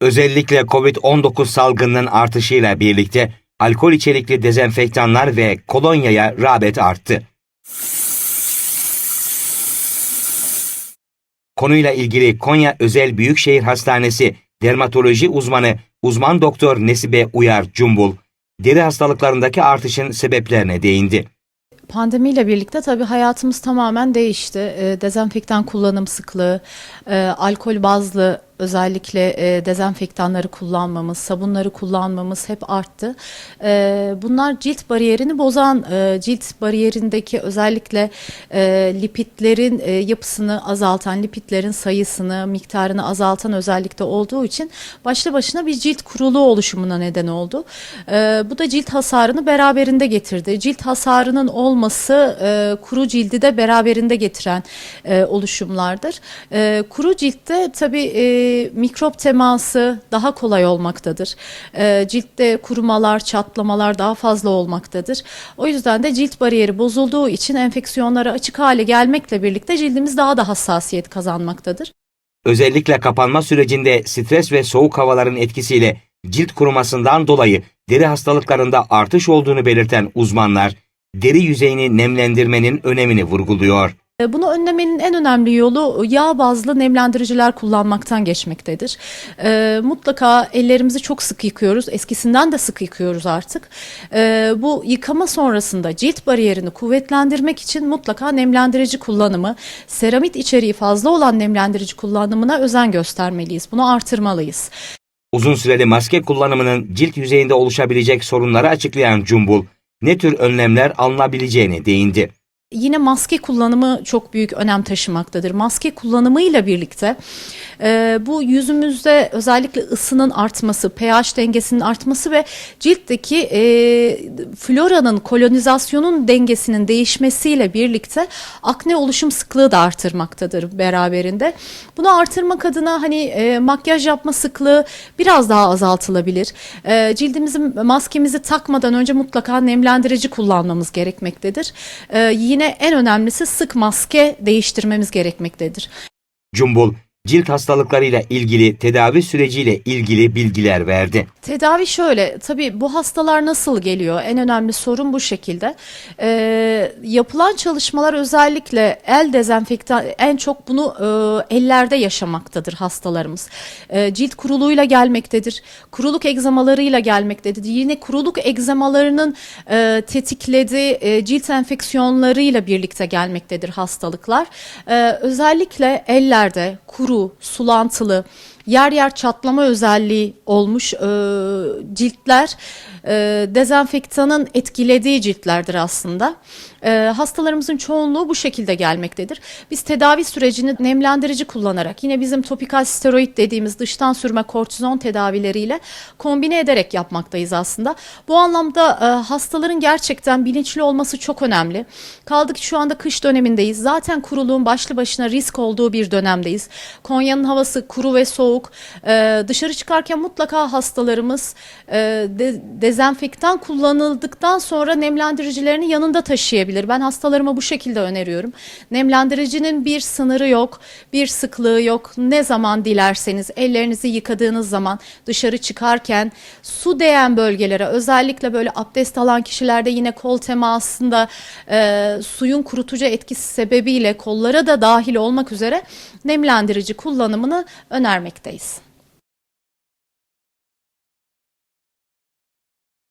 Özellikle COVID-19 salgınının artışıyla birlikte alkol içerikli dezenfektanlar ve kolonyaya rağbet arttı. Konuyla ilgili Konya Özel Büyükşehir Hastanesi dermatoloji uzmanı uzman doktor Nesibe Uyar Cumbul, deri hastalıklarındaki artışın sebeplerine değindi. Pandemiyle birlikte tabii hayatımız tamamen değişti. E, dezenfektan kullanım sıklığı, e, alkol bazlı özellikle e, dezenfektanları kullanmamız, sabunları kullanmamız hep arttı. E, bunlar cilt bariyerini bozan, e, cilt bariyerindeki özellikle e, lipidlerin e, yapısını azaltan, lipidlerin sayısını, miktarını azaltan özellikle olduğu için başlı başına bir cilt kuruluğu oluşumuna neden oldu. E, bu da cilt hasarını beraberinde getirdi. Cilt hasarının olması e, kuru cildi de beraberinde getiren e, oluşumlardır. E, kuru ciltte tabii e, mikrop teması daha kolay olmaktadır. E, ciltte kurumalar, çatlamalar daha fazla olmaktadır. O yüzden de cilt bariyeri bozulduğu için enfeksiyonlara açık hale gelmekle birlikte cildimiz daha da hassasiyet kazanmaktadır. Özellikle kapanma sürecinde stres ve soğuk havaların etkisiyle cilt kurumasından dolayı deri hastalıklarında artış olduğunu belirten uzmanlar, deri yüzeyini nemlendirmenin önemini vurguluyor. E, Bunu önlemenin en önemli yolu yağ bazlı nemlendiriciler kullanmaktan geçmektedir. E, mutlaka ellerimizi çok sık yıkıyoruz. Eskisinden de sık yıkıyoruz artık. E, bu yıkama sonrasında cilt bariyerini kuvvetlendirmek için mutlaka nemlendirici kullanımı, seramit içeriği fazla olan nemlendirici kullanımına özen göstermeliyiz. Bunu artırmalıyız. Uzun süreli maske kullanımının cilt yüzeyinde oluşabilecek sorunları açıklayan Cumbul, ne tür önlemler alınabileceğine değindi. Yine maske kullanımı çok büyük önem taşımaktadır. Maske kullanımıyla birlikte e, bu yüzümüzde özellikle ısının artması, pH dengesinin artması ve ciltteki e, floranın, kolonizasyonun dengesinin değişmesiyle birlikte akne oluşum sıklığı da artırmaktadır beraberinde. Bunu artırmak adına hani e, makyaj yapma sıklığı biraz daha azaltılabilir. E, cildimizin maskemizi takmadan önce mutlaka nemlendirici kullanmamız gerekmektedir. E, yine en önemlisi sık maske değiştirmemiz gerekmektedir. Cumbul, cilt hastalıklarıyla ilgili tedavi süreciyle ilgili bilgiler verdi. Tedavi şöyle, tabii bu hastalar nasıl geliyor? En önemli sorun bu şekilde. Ee, yapılan çalışmalar özellikle el dezenfektan, en çok bunu e, ellerde yaşamaktadır hastalarımız. E, cilt kuruluğuyla gelmektedir, kuruluk egzamalarıyla gelmektedir. Yine kuruluk egzamalarının e, tetiklediği e, cilt enfeksiyonlarıyla birlikte gelmektedir hastalıklar. E, özellikle ellerde kuru, sulantılı, yer yer çatlama özelliği olmuş e, ciltler e, dezenfektanın etkilediği ciltlerdir aslında. E, hastalarımızın çoğunluğu bu şekilde gelmektedir. Biz tedavi sürecini nemlendirici kullanarak yine bizim topikal steroid dediğimiz dıştan sürme kortizon tedavileriyle kombine ederek yapmaktayız aslında. Bu anlamda e, hastaların gerçekten bilinçli olması çok önemli. Kaldı ki şu anda kış dönemindeyiz. Zaten kuruluğun başlı başına risk olduğu bir dönemdeyiz. Konya'nın havası kuru ve soğuk. E, dışarı çıkarken mutlaka hastalarımız e, de, dezenfektan kullanıldıktan sonra nemlendiricilerini yanında taşıyabilir. Ben hastalarıma bu şekilde öneriyorum. Nemlendiricinin bir sınırı yok, bir sıklığı yok. Ne zaman dilerseniz ellerinizi yıkadığınız zaman dışarı çıkarken su değen bölgelere özellikle böyle abdest alan kişilerde yine kol temasında e, suyun kurutucu etkisi sebebiyle kollara da dahil olmak üzere nemlendirici kullanımını days.